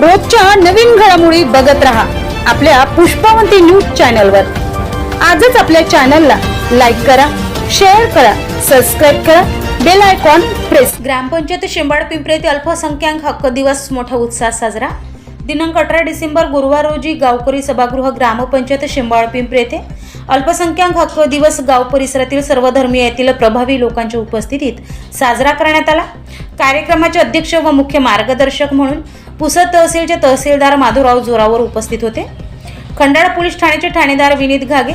रोजच्या नवीन घडामोडी बघत रहा आपल्या पुष्पावंती न्यूज चॅनलवर. आजच आपल्या चॅनलला लाईक करा शेअर करा सबस्क्राईब करा bell icon press gram panchayat Shimbad Pimpri येथे अल्पसंख्याक हक्क दिवस मोठा उत्साह साजरा. दिनांक अठरा डिसेंबर गुरुवार रोजी गावकरी सभागृह ग्रामपंचायत शेंबाळ पिंपरी येथे अल्पसंख्याक हक्क दिवस गाव परिसरातील सर्व धर्मीय येथील प्रभावी लोकांच्या उपस्थितीत साजरा करण्यात आला. कार्यक्रमाचे अध्यक्ष व मुख्य मार्गदर्शक म्हणून पुसद तहसीलचे तहसीलदार माधवराव जोरावर उपस्थित होते. खंडाळा पोलीस ठाण्याचे ठाणेदार विनीत घागे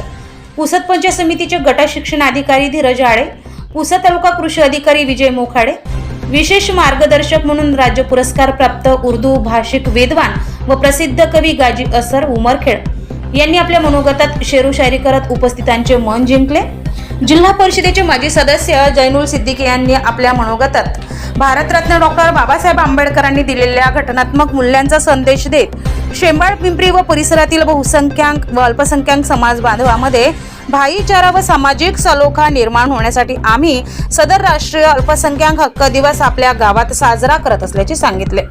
पुसद पंचायत समितीचे गट शिक्षण अधिकारी धीरज आळे पुसद तालुका कृषी अधिकारी विजय मोखाडे विशेष मार्गदर्शक म्हणून राज्य पुरस्कार प्राप्त उर्दू भाषिक वेदवान व प्रसिद्ध कवी गाजी असर उमरखेड यांनी आपल्या मनोगतात शेरू शायरी करत उपस्थितांचे मन जिंकले. जिल्हा परिषदेचे माजी सदस्य जैनुल सिद्दीकी यांनी आपल्या मनोगतात भारतरत्न डॉक्टर बाबासाहेब आंबेडकरांनी दिलेल्या घटनात्मक मूल्यांचा संदेश देत शेंबाळ पिंपरी व परिसरातील बहुसंख्याक व अल्पसंख्याक समाज बांधवामध्ये भाईचारा व सामाजिक सलोखा निर्माण होण्यासाठी आम्ही सदर राष्ट्रीय अल्पसंख्याक हक्क दिवस आपल्या गावात साजरा करत असल्याचे सांगितले.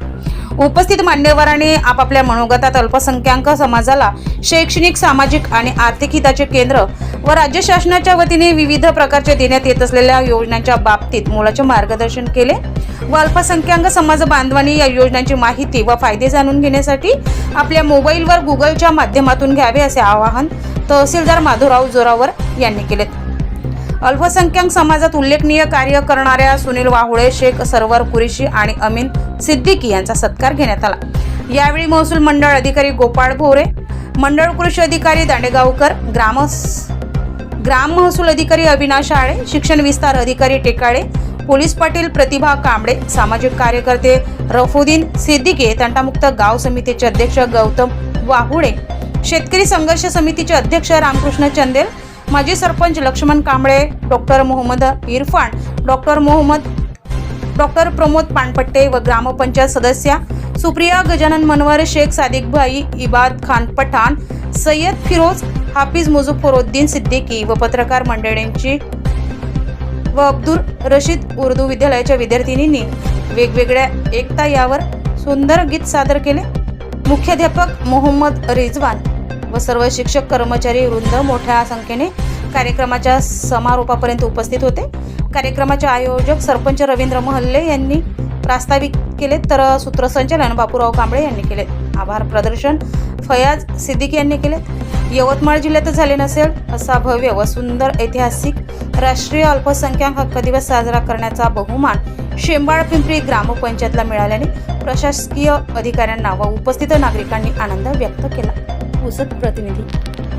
उपस्थित मान्यवरांनी आपापल्या मनोगतात अल्पसंख्याक समाजाला शैक्षणिक सामाजिक आणि आर्थिक हिताचे केंद्र व राज्य शासनाच्या वतीने विविध प्रकारचे देण्यात येत असलेल्या योजनांच्या बाबतीत मोलाचे मार्गदर्शन केले व अल्पसंख्याक समाज बांधवांनी या योजनांची माहिती व फायदे जाणून घेण्यासाठी आपल्या मोबाईलवर गुगलच्या माध्यमातून घ्यावे असे आवाहन तहसीलदार माधुराव जोरावर यांनी केले. अल्पसंख्याक समाजात उल्लेखनीय कार्य करणाऱ्या सुनील वाहुळे शेख सरवर कुरेशी आणि अमीन सिद्दीकी यांचा सत्कार घेण्यात आला. यावेळी महसूल मंडळ अधिकारी गोपाळ भोरे मंडळ कृषी अधिकारी दांडेगावकर ग्राम ग्राम महसूल अधिकारी अविनाश आळे शिक्षण विस्तार अधिकारी टेकाळे पोलीस पाटील प्रतिभा कांबळे सामाजिक कार्यकर्ते रफुद्दीन सिद्दीके तंटामुक्त गाव समितीचे अध्यक्ष गौतम वाहुळे शेतकरी संघर्ष समितीचे अध्यक्ष रामकृष्ण चंदेल माजी sarpanch Laxman Kamble doctor Mohammed Irfan doctor Mohammed doctor Pramod Panpatte व ग्रामपंचायत सदस्या सुप्रिया गजानन मनवर शेख सादिक भाई इबाद खान पठाण सय्यद फिरोज हाफिज मुझफरुद्दीन सिद्दीकी व पत्रकार मंडळींची व अब्दुल रशीद उर्दू विद्यालयाच्या विद्यार्थिनींनी वेगवेगळ्या एकता यावर सुंदर गीत सादर केले. मुख्याध्यापक मोहम्मद रिजवान व सर्व शिक्षक कर्मचारी वृंद मोठ्या संख्येने कार्यक्रमाच्या समारोपापर्यंत उपस्थित होते. कार्यक्रमाचे आयोजक सरपंच रवींद्र महल्ले यांनी प्रास्ताविक केले तर सूत्रसंचालन बापूराव कांबळे यांनी केले. आभार प्रदर्शन फयाज सिद्दीकी यांनी केले. यवतमाळ जिल्ह्यातच झाले नसेल असा भव्य व सुंदर ऐतिहासिक राष्ट्रीय अल्पसंख्याक हक्क दिवस साजरा करण्याचा बहुमान शेंबाळ पिंपरी ग्रामपंचायतला मिळाल्याने प्रशासकीय अधिकाऱ्यांना व उपस्थित नागरिकांनी आनंद व्यक्त केला. उसत प्रतिनिधी.